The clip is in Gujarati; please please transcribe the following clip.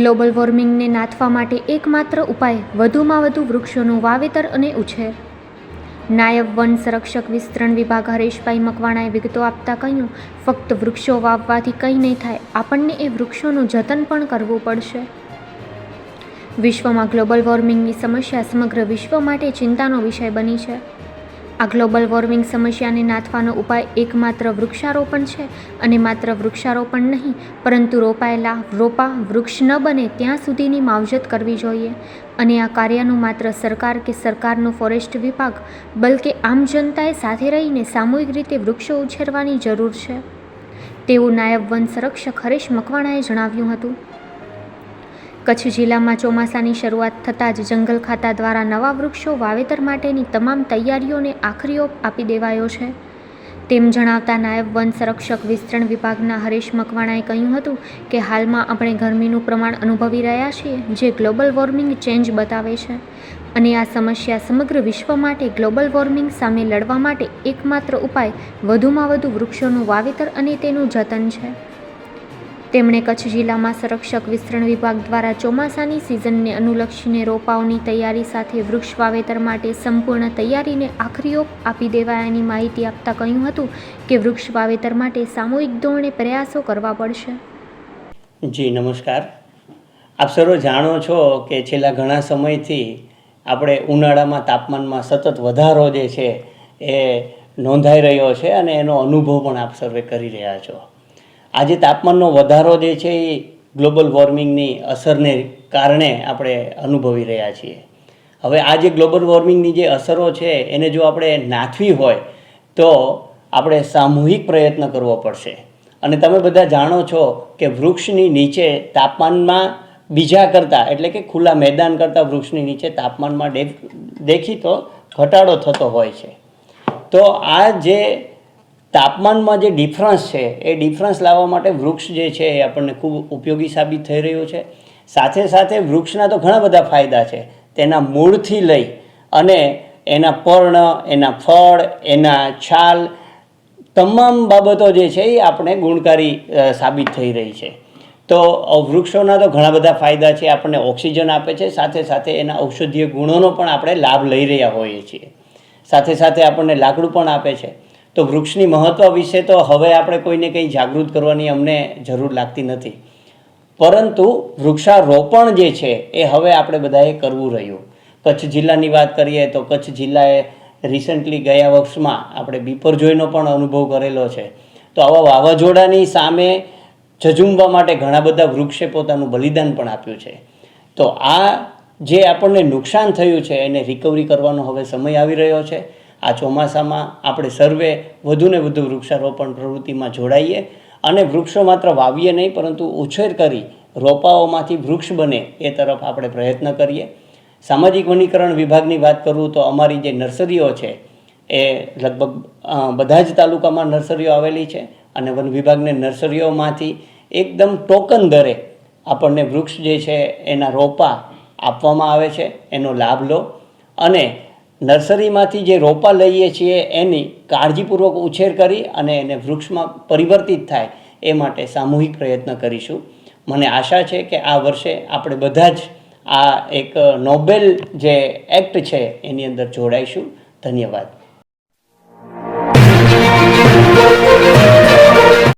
ગ્લોબલ વોર્મિંગને નાથવા માટે એકમાત્ર ઉપાય વધુમાં વધુ વૃક્ષોનું વાવેતર અને ઉછેર. નાયબ વન સંરક્ષક વિસ્તરણ વિભાગ હરેશભાઈ મકવાણાએ વિગતો આપતા કહ્યું, ફક્ત વૃક્ષો વાવવાથી કંઈ નહીં થાય, આપણને એ વૃક્ષોનું જતન પણ કરવું પડશે. વિશ્વમાં ગ્લોબલ વોર્મિંગની સમસ્યા સમગ્ર વિશ્વ માટે ચિંતાનો વિષય બની છે. આ ગ્લોબલ વોર્મિંગ સમસ્યાને નાથવાનો ઉપાય એકમાત્ર વૃક્ષારોપણ છે અને માત્ર વૃક્ષારોપણ નહીં, પરંતુ રોપાયેલા રોપા વૃક્ષ ન બને ત્યાં સુધીની માવજત કરવી જોઈએ. અને આ કાર્યનું માત્ર સરકાર કે સરકારનું ફોરેસ્ટ વિભાગ, બલકે આમ જનતાએ સાથે રહીને સામૂહિક રીતે વૃક્ષો ઉછેરવાની જરૂર છે. તેવું નાયબ વન સંરક્ષક હરેશ મકવાણાએ જણાવ્યું હતું. કચ્છ જિલ્લામાં ચોમાસાની શરૂઆત થતાં જ જંગલ ખાતા દ્વારા નવા વૃક્ષો વાવેતર માટેની તમામ તૈયારીઓને આખરી ઓપ આપી દેવાયો છે. તેમ જણાવતા નાયબ વન સંરક્ષક વિસ્તરણ વિભાગના હરેશ મકવાણાએ કહ્યું હતું કે હાલમાં આપણે ગરમીનું પ્રમાણ અનુભવી રહ્યા છીએ, જે ગ્લોબલ વોર્મિંગ ચેન્જ બતાવે છે. અને આ સમસ્યા સમગ્ર વિશ્વ માટે ગ્લોબલ વોર્મિંગ સામે લડવા માટે એકમાત્ર ઉપાય વધુમાં વધુ વૃક્ષોનું વાવેતર અને તેનું જતન છે. તેમણે કચ્છ જિલ્લામાં સંરક્ષક વિસ્તરણ વિભાગ દ્વારા ચોમાસાની સિઝનને અનુલક્ષીને રોપાઓની તૈયારી સાથે વૃક્ષ વાવેતર માટે સંપૂર્ણ તૈયારીને આખરી ઓપ આપી દેવાયાની માહિતી આપતા કહ્યું હતું કે વૃક્ષ વાવેતર માટે સામૂહિક ધોરણે પ્રયાસો કરવા પડશે. જી, નમસ્કાર. આપ સર્વ જાણો છો કે છેલ્લા ઘણા સમયથી આપણે ઉનાળામાં તાપમાનમાં સતત વધારો જે છે એ નોંધાઈ રહ્યો છે અને એનો અનુભવ પણ આપ સર્વે કરી રહ્યા છો. આજે તાપમાનનો વધારો જે છે એ ગ્લોબલ વોર્મિંગની અસરને કારણે આપણે અનુભવી રહ્યા છીએ. હવે આ જે ગ્લોબલ વોર્મિંગની જે અસરો છે, એને જો આપણે નાથવી હોય, તો આપણે સામૂહિક પ્રયત્ન કરવો પડશે. અને તમે બધા જાણો છો કે વૃક્ષની નીચે તાપમાનમાં બીજા કરતાં, એટલે કે ખુલ્લા મેદાન કરતાં વૃક્ષની નીચે તાપમાનમાં દેખીતો ઘટાડો થતો હોય છે. તો આ જે તાપમાનમાં જે ડિફરન્સ છે, એ ડિફરન્સ લાવવા માટે વૃક્ષ જે છે એ આપણને ખૂબ ઉપયોગી સાબિત થઈ રહ્યું છે. સાથે સાથે વૃક્ષના તો ઘણા બધા ફાયદા છે. તેના મૂળથી લઈ અને એના પર્ણ, એના ફળ, એના છાલ, તમામ બાબતો જે છે એ આપણે ગુણકારી સાબિત થઈ રહી છે. તો વૃક્ષોના તો ઘણા બધા ફાયદા છે, આપણને ઓક્સિજન આપે છે. સાથે સાથે એના ઔષધીય ગુણોનો પણ આપણે લાભ લઈ રહ્યા હોઈએ છીએ. સાથે સાથે આપણને લાકડું પણ આપે છે. તો વૃક્ષની મહત્ત્વ વિશે તો હવે આપણે કોઈને કંઈ જાગૃત કરવાની અમને જરૂર લાગતી નથી. પરંતુ વૃક્ષારોપણ જે છે, એ હવે આપણે બધાએ કરવું રહ્યું. કચ્છ જિલ્લાની વાત કરીએ તો કચ્છ જિલ્લાએ રિસન્ટલી ગયા વર્ષમાં આપણે બીપરજોયનો પણ અનુભવ કરેલો છે. તો આવા વાવાઝોડાની સામે ઝઝુમવા માટે ઘણા બધા વૃક્ષે પોતાનું બલિદાન પણ આપ્યું છે. તો આ જે આપણને નુકસાન થયું છે, એને રિકવરી કરવાનો હવે સમય આવી રહ્યો છે. આ ચોમાસામાં આપણે સર્વે વધુને વધુ વૃક્ષારોપણ પ્રવૃત્તિમાં જોડાઈએ અને વૃક્ષો માત્ર વાવીએ નહીં, પરંતુ ઉછેર કરી રોપાઓમાંથી વૃક્ષ બને એ તરફ આપણે પ્રયત્ન કરીએ. સામાજિક વનીકરણ વિભાગની વાત કરું તો અમારી જે નર્સરીઓ છે, એ લગભગ બધા જ તાલુકામાં નર્સરીઓ આવેલી છે અને વન વિભાગને નર્સરીઓમાંથી એકદમ ટોકન દરે આપણને વૃક્ષ જે છે, એના રોપા આપવામાં આવે છે, એનો લાભ લો અને નર્સરીમાંથી જે રોપા લઈએ છીએ, એની કાળજીપૂર્વક ઉછેર કરી અને એને વૃક્ષમાં પરિવર્તિત થાય એ માટે સામૂહિક પ્રયત્ન કરીશું. મને આશા છે કે આ વર્ષે આપણે બધા જ આ એક નોબેલ જે એક્ટ છે, એની અંદર જોડાઈશું. ધન્યવાદ.